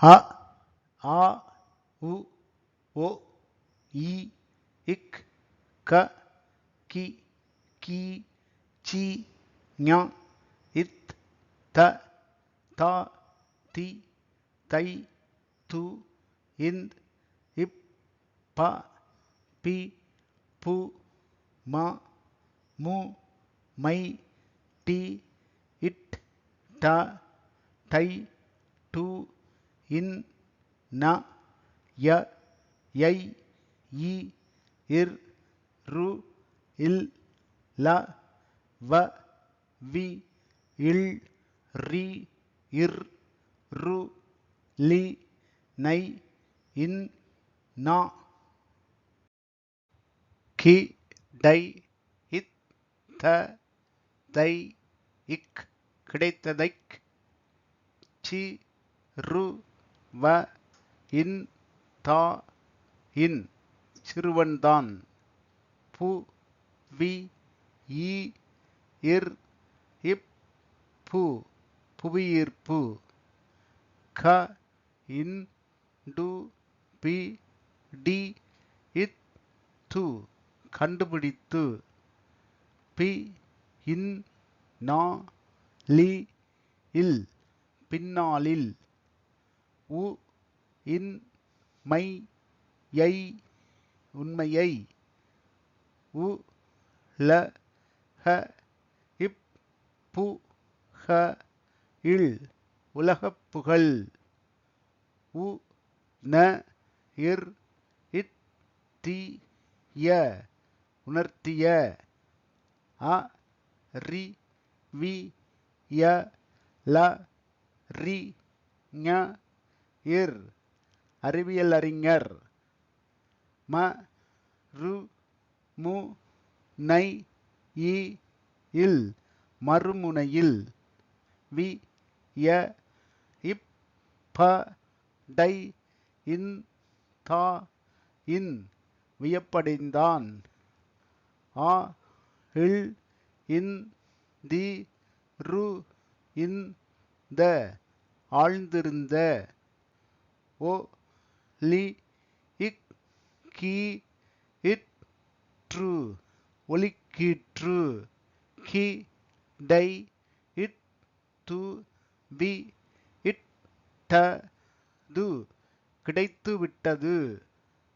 அ ஆ உ ஒ இ இக் க கி கீ சி ஞ இத் த த தி தை து இந்த் இப் ப பி பு ம மு மை டி இட் ட தை டு இன் ந ய யை இ இர் ரு இல் ல வ வி இல் ரி இர் ரு லி நை இன் நா கி டை இத் த தை இக் கிடைத்ததைக் சி ரு வ இன் தா இன் சிறுவன்தான். பு வி ஈ இர் இப் பு புவியீர்ப்பு. க இன் டு பி டி இத் து கண்டுபிடித்து. பி இன் நா லி இல் பின்னாளில். உ இன் மை யை உண்மையை. உ ல ஹ இப் பு ஹ இல் உலகப் புகழ். உ ந இர் இத் தி ய உணர்த்திய. அ ரி வி ய ல ரி ஞ இர் அறிவியலறிஞர் ம ரு மு நை இ இல் மறுமுனையில். வி ய இப் ப டை இன் தா இன் வியப்படைந்தான். ஆ இல் இன் தி ரு இன் த ஆழ்ந்திருந்த ஒ லி இக் கி இட் ற்று ஒலிக்கீற்று கி டை இட் து வி இட் ட து கிடைத்துவிட்டது.